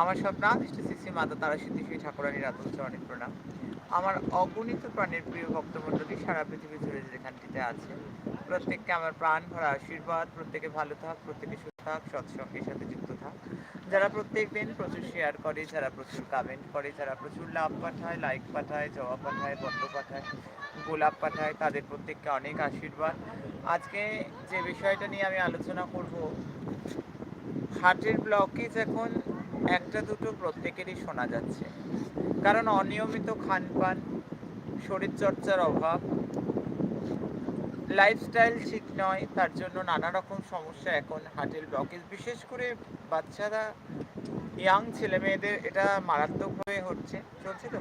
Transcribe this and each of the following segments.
আমার সব নাম ইষ্ট শ্রী মাতা তারা সিদ্ধি শ্রী ঠাকুরানীর আতুল চরণে প্রণাম। আমার অগণিত প্রাণের প্রিয় ভক্তমণ্ডলী সারা পৃথিবী জুড়ে যেখানটিতে আছে। প্রত্যেককে আমার প্রাণ ভরা আশীর্বাদ, প্রত্যেকে ভালো থাক, প্রত্যেকে সুস্থ থাক, সৎসঙ্গের সাথে যুক্ত থাক। যারা প্রত্যেক দিন প্রচুর শেয়ার করে, যারা প্রচুর কমেন্ট করে, যারা প্রচুর লাভ পাঠায় লাইক পাঠায় জবা পাঠায়, বন্ধ পাঠায়, গোলাপ পাঠায়, তাদের প্রত্যেককে অনেক আশীর্বাদ। আজকে যে বিষয়টা নিয়ে আমি আলোচনা করব হার্টের ব্লকেজ এখন একটা দুটো প্রত্যেকেরই শোনা যাচ্ছে। কারণ অনিয়মিত খানপান, শরীরচর্চার অভাব লাইফস্টাইল ঠিক নয়, তার জন্য নানা রকম সমস্যা এখন হার্টের ব্লকেজ বিশেষ করে বাচ্চারা ইয়াং ছেলে মেয়েদের এটা মারাত্মকভাবে হচ্ছে। চলছে তো?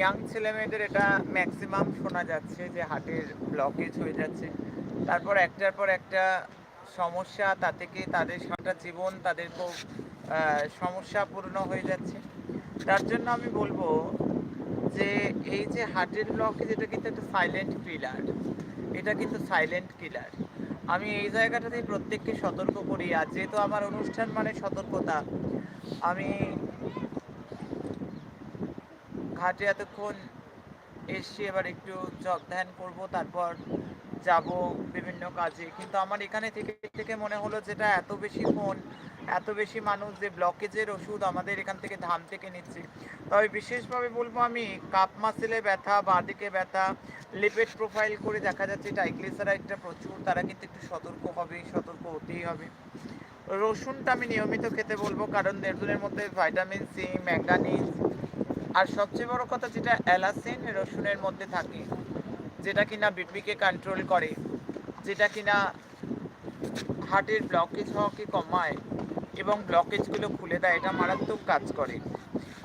ইয়াং ছেলে মেয়েদের এটা ম্যাক্সিমাম শোনা যাচ্ছে যে হার্টের ব্লকেজ হয়ে যাচ্ছে। তারপর একটার পর একটা সমস্যা তা থেকে তাদের সারা জীবন তাদের খুব সমস্যাপূর্ণ হয়ে যাচ্ছে। তার জন্য আমি বলব যে এই যে হার্টের ব্লকেজ এটা কিন্তু একটা সাইলেন্ট কিলার এটা কিন্তু সাইলেন্ট কিলার আমি এই জায়গাটাতেই প্রত্যেককে সতর্ক করি। আর যেহেতু আমার অনুষ্ঠান মানে সতর্কতা, আমি ঘাটে এতক্ষণ এসছি এবার একটু জব ধ্যান করব, তারপর যাব বিভিন্ন কাজে। কিন্তু আমার এখানে থেকে থেকে মনে হলো যেটা এত বেশি ফোন, এত বেশি মানুষ যে ব্লকেজের ওষুধ আমাদের এখান থেকে ধাম থেকে নিচ্ছে। তবে বিশেষভাবে বলব আমি, কাপ মাসেলে ব্যথা বাঁদিকে ব্যথা লিপেড প্রোফাইল করে দেখা যাচ্ছে ট্রাইগ্লিসারাইডটা প্রচুর, তারা কিন্তু একটু সতর্ক হবে, সতর্ক হতেই হবে। রসুনটা আমি নিয়মিত খেতে বলব, কারণ রসুনের মধ্যে ভাইটামিন সি ম্যাঙ্গানিজ আর সবচেয়ে বড় কথা যেটা অ্যালাসিন রসুনের মধ্যে থাকে, যেটা কিনা বিপিকে কন্ট্রোল করে, যেটা কিনা হার্টের ব্লকেজ হওয়াকে কমায় এবং ব্লকেজগুলো খুলে দেয়, এটা মারাত্মক কাজ করে।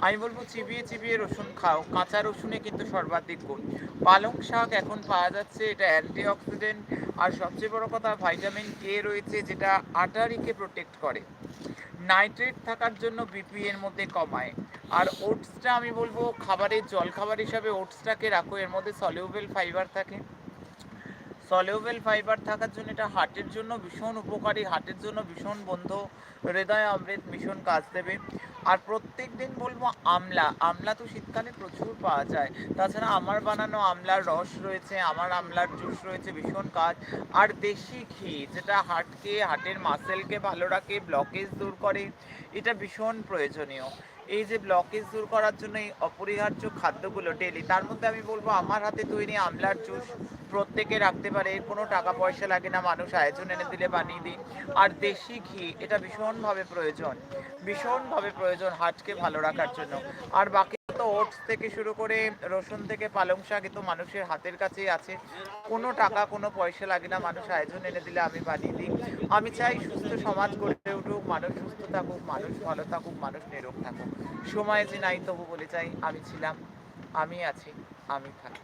আমি বলব চিবিয়ে চিবিয়ে রসুন খাও, কাঁচা রসুনে কিন্তু সর্বাধিক গুণ। পালং শাক এখন পাওয়া যাচ্ছে, এটা অ্যান্টিঅক্সিডেন্ট আর সবচেয়ে বড় কথা ভাইটামিন কে রয়েছে, যেটা আটারিকে প্রোটেক্ট করে। নাইট্রেট থাকার জন্য বিপি এর মধ্যে কমায়। আর ওটসটা আমি বলব খাবারের জল খাবার হিসাবে ওটসটাকে রাখো, এর মধ্যে সলিউবেল ফাইবার থাকে। সলিউবেল ফাইবার থাকার জন্য এটা হার্টের জন্য ভীষণ উপকারী, হার্টের জন্য ভীষণ বন্ধু হৃদয় অমৃত ভীষণ কাজ দেবে। আর প্রত্যেক দিন বলব আমলা আমলা তো শীতকালে প্রচুর পাওয়া যায়। তাছাড়া আমার বানানো আমলার রস রয়েছে, আমার আমলার জুস রয়েছে, ভীষণ কাজ। আর দেশি ঘি, যেটা হার্টকে, হার্টের মাসেলকে ভালো রাখে ব্লকেজ দূর করে, এটা ভীষণ প্রয়োজনীয়। এই যে ব্লকেজ দূর করার জন্য এই অপরিহার্য খাদ্যগুলো ডেলি তার মধ্যে আমি বলব আমার হাতে তৈরি আমলার জুস প্রত্যেকে রাখতে পারে কোনো টাকা পয়সা লাগে না, মানুষ আয়োজন এনে দিলে বানিয়ে দিই। আর দেশি ঘি, এটা ভীষণভাবে প্রয়োজন ভীষণভাবে প্রয়োজন হার্টকে ভালো রাখার জন্য। আর বাকি ওটস থেকে শুরু করে রসুন থেকে পালং শাক এ তো মানুষের হাতের কাছেই আছে। কোনো টাকা, কোনো পয়সা লাগে না, মানুষ আয়োজন এনে দিলে আমি বানিয়ে দিই। আমি চাই সুস্থ সমাজ গড়ে উঠুক, মানুষ সুস্থ থাকুক, মানুষ ভালো থাকুক, মানুষ নিরোগ থাকুক। সময় যে নাই তবু বলে চাই, আমি ছিলাম, আমি আছি, আমি থাকি।